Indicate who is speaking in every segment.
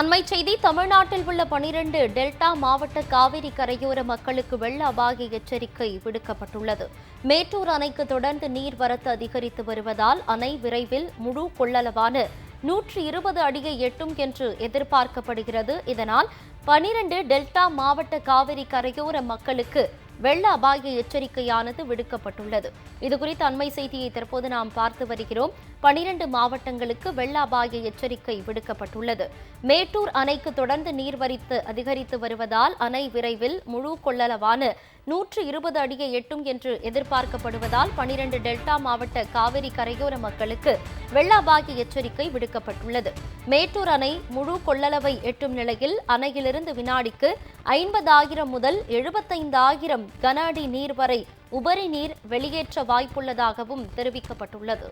Speaker 1: அண்மை செய்தி தமிழ்நாட்டில் உள்ள பனிரெண்டு டெல்டா மாவட்ட காவிரி கரையோர மக்களுக்கு வெள்ள அபாய எச்சரிக்கை விடுக்கப்பட்டுள்ளது. மேட்டூர் அணைக்கு தொடர்ந்து நீர்வரத்து அதிகரித்து வருவதால் அணை விரைவில் முழு கொள்ளளவான நூற்றி இருபது அடியை எட்டும் என்று எதிர்பார்க்கப்படுகிறது. இதனால் பனிரெண்டு டெல்டா மாவட்ட காவிரி கரையோர மக்களுக்கு வெள்ள அபாய எச்சரிக்கையானது விடுக்கப்பட்டுள்ளது. இதுகுறித்த அண்மை செய்தியை தற்போது நாம் பார்த்து வருகிறோம். பனிரெண்டு மாவட்டங்களுக்கு வெள்ள அபாய எச்சரிக்கை விடுக்கப்பட்டுள்ளது. மேட்டூர் அணைக்கு தொடர்ந்து நீர்வரித்து அதிகரித்து வருவதால் அணை விரைவில் முழு கொள்ளளவான நூற்று இருபது அடியை எட்டும் என்று எதிர்பார்க்கப்படுவதால் பனிரெண்டு டெல்டா மாவட்ட காவிரி கரையோர மக்களுக்கு வெள்ள அபாய எச்சரிக்கை விடுக்கப்பட்டுள்ளது. மேட்டூர் அணை முழு கொள்ளளவை எட்டும் நிலையில் அணையிலிருந்து வினாடிக்கு ஐம்பதாயிரம் முதல் எழுபத்தைந்தாயிரம் கன அடி நீர் வரை உபரி நீர் வெளியேற்ற வாய்ப்புள்ளதாகவும் தெரிவிக்கப்பட்டுள்ளது.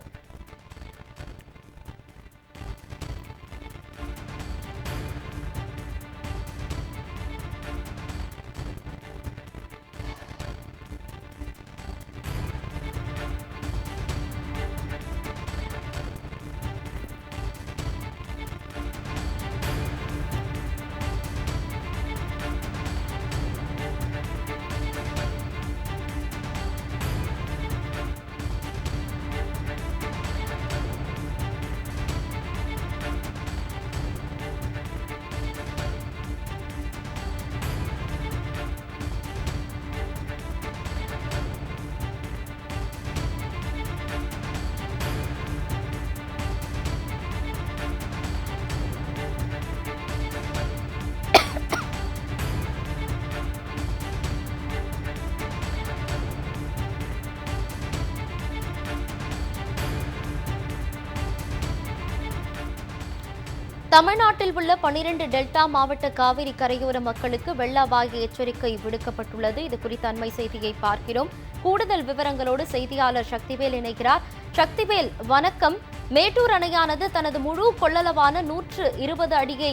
Speaker 1: தமிழ்நாட்டில் உள்ள பனிரெண்டு டெல்டா மாவட்ட காவிரி கரையோர மக்களுக்கு வெள்ள அபாய எச்சரிக்கை விடுக்கப்பட்டுள்ளது. இது குறித்த அண்மை செய்தியை பார்க்கிறோம். கூடுதல் விவரங்களோடு செய்தியாளர் சக்திவேல் இணைகிறார். சக்திவேல் வணக்கம். மேட்டூர் அணையானது தனது முழு கொள்ளளவான நூற்று இருபது அடியை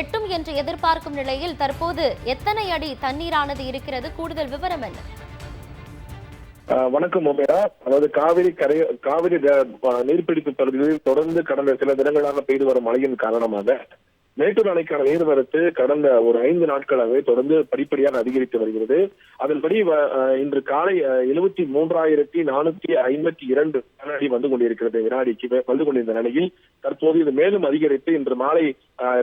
Speaker 1: எட்டும் என்று எதிர்பார்க்கும் நிலையில் தற்போது எத்தனை அடி தண்ணீரானது இருக்கிறது? கூடுதல் விவரம் என்ன?
Speaker 2: வணக்கம் மொபேரா அதாவது காவிரி கரை காவிரி நீர்பிடிப்பு பகுதிகளில் தொடர்ந்து கடந்த சில தினங்களாக பெய்து வரும் மழையின் காரணமாக மேட்டூர் அணைக்கான நீர்வரத்து கடந்த ஒரு ஐந்து நாட்களாகவே தொடர்ந்து படிப்படியாக அதிகரித்து வருகிறது. அதன்படி இன்று காலை எழுபத்தி மூன்றாயிரத்தி நானூத்தி ஐம்பத்தி இரண்டு கனஅடி வந்து கொண்டிருக்கிறது. வினாடிக்கு வந்து கொண்டிருந்த நிலையில் தற்போது இது மேலும் அதிகரித்து இன்று மாலை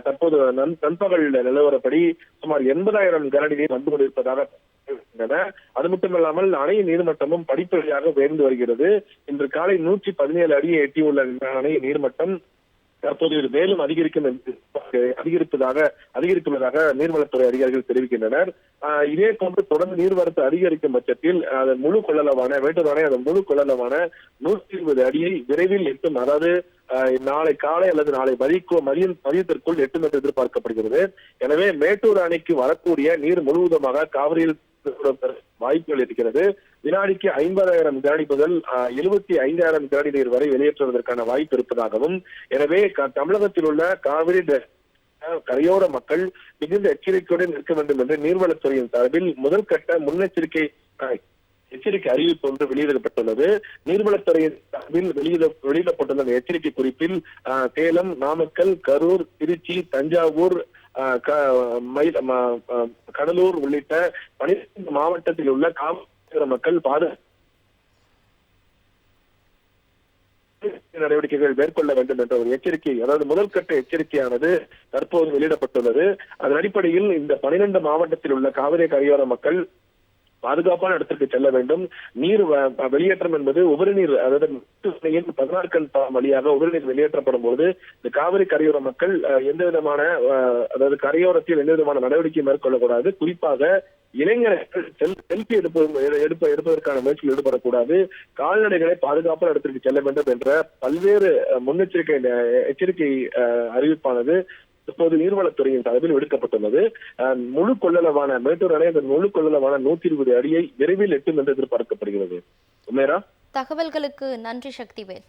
Speaker 2: தற்போது நன்- நண்பகல் நிலவரப்படி சுமார் எண்பதாயிரம் கனஅடி நீர் வந்து கொண்டிருப்பதாக அது மட்டுமல்லாமல் அணையின் நீர்மட்டமும் படிப்படியாக உயர்ந்து வருகிறது. இன்று காலை நூற்றி பதினேழு அடியை எட்டியுள்ள இந்த அணையின் நீர்மட்டம் தற்போது இது மேலும் அதிகரிக்கும் அதிகரிப்பதாக அதிகரித்துள்ளதாக நீர்வளத்துறை அதிகாரிகள் தெரிவிக்கின்றனர். இதே போன்று தொடர்ந்து நீர்வரத்து அதிகரிக்கும் பட்சத்தில் அதன் முழு கொள்ளளவான வேட்டூர் அணை அதன் முழு கொள்ளளவான நூற்றி இருபது அடியை விரைவில் எட்டும் அதாவது ஆஹ் நாளை காலை அல்லது நாளை மதிக்கு மதியம் மதியத்திற்குள் எட்டும் என்று எதிர்பார்க்கப்படுகிறது. எனவே மேட்டூர் அணைக்கு வரக்கூடிய நீர் முழுவதுமாக காவிரியில் வாய்ப்புகள் இருக்கிறது. வினாடிக்கு ஐம்பதாயிரம் கனடி முதல் எழுபத்தி ஐந்தாயிரம் கனடி நீர் வரை வெளியேற்றுவதற்கான வாய்ப்பு இருப்பதாகவும் எனவே தமிழகத்தில் உள்ள காவிரி கரையோர மக்கள் மிகுந்த எச்சரிக்கையுடன் இருக்க வேண்டும் என்று நீர்வளத்துறையின் சார்பில் முதல் கட்ட முன்னெச்சரிக்கை எச்சரிக்கை அறிவிப்பு ஒன்று வெளியிடப்பட்டுள்ளது. நீர்வளத்துறையின் சார்பில் வெளியிட வெளியிடப்பட்டுள்ள எச்சரிக்கை குறிப்பில் சேலம் நாமக்கல் கரூர் திருச்சி தஞ்சாவூர் கடலூர் உள்ளிட்ட பனிரெண்டு மாவட்டத்தில் உள்ள காவல்துறை மக்கள் பாது நடவடிக்கைகள் மேற்கொள்ள வேண்டும் என்ற ஒரு எச்சரிக்கை அதாவது முதல் கட்ட எச்சரிக்கையானது தற்போது வெளியிடப்பட்டுள்ளது. அதன் அடிப்படையில் இந்த பனிரெண்டு மாவட்டத்தில் உள்ள காவிரி கரையோர மக்கள் பாதுகாப்பான இடத்திற்கு செல்ல வேண்டும். நீர் வெளியேற்றம் என்பது உபரி நீர் அதாவது பதினாறு கண் பாலம் வழியாக உபரி நீர் வெளியேற்றப்படும் போது இந்த காவிரி கரையோர மக்கள் எந்த விதமான அதாவது கரையோரத்தில் எந்த விதமான நடவடிக்கை மேற்கொள்ளக்கூடாது. குறிப்பாக இளைஞர்கள் செல்- செல்ஃபி எடுப்பது எடுப்ப எடுப்பதற்கான முயற்சியில் ஈடுபடக்கூடாது. கால்நடைகளை பாதுகாப்பான இடத்திற்கு செல்ல வேண்டும் என்ற பல்வேறு முன்னெச்சரிக்கை எச்சரிக்கை அஹ், அறிவிப்பானது. இப்போது நீர்வளத்துறையின் சார்பில் விடுக்கப்பட்டுள்ளது. முழு கொள்ளளவான மேட்டூர் அணை அதன் முழு கொள்ளளவான நூத்தி இருபது அடியை விரைவில் எட்டும் என்று எதிர்பார்க்கப்படுகிறது. உமேரா?
Speaker 1: தகவல்களுக்கு நன்றி சக்திவேல்.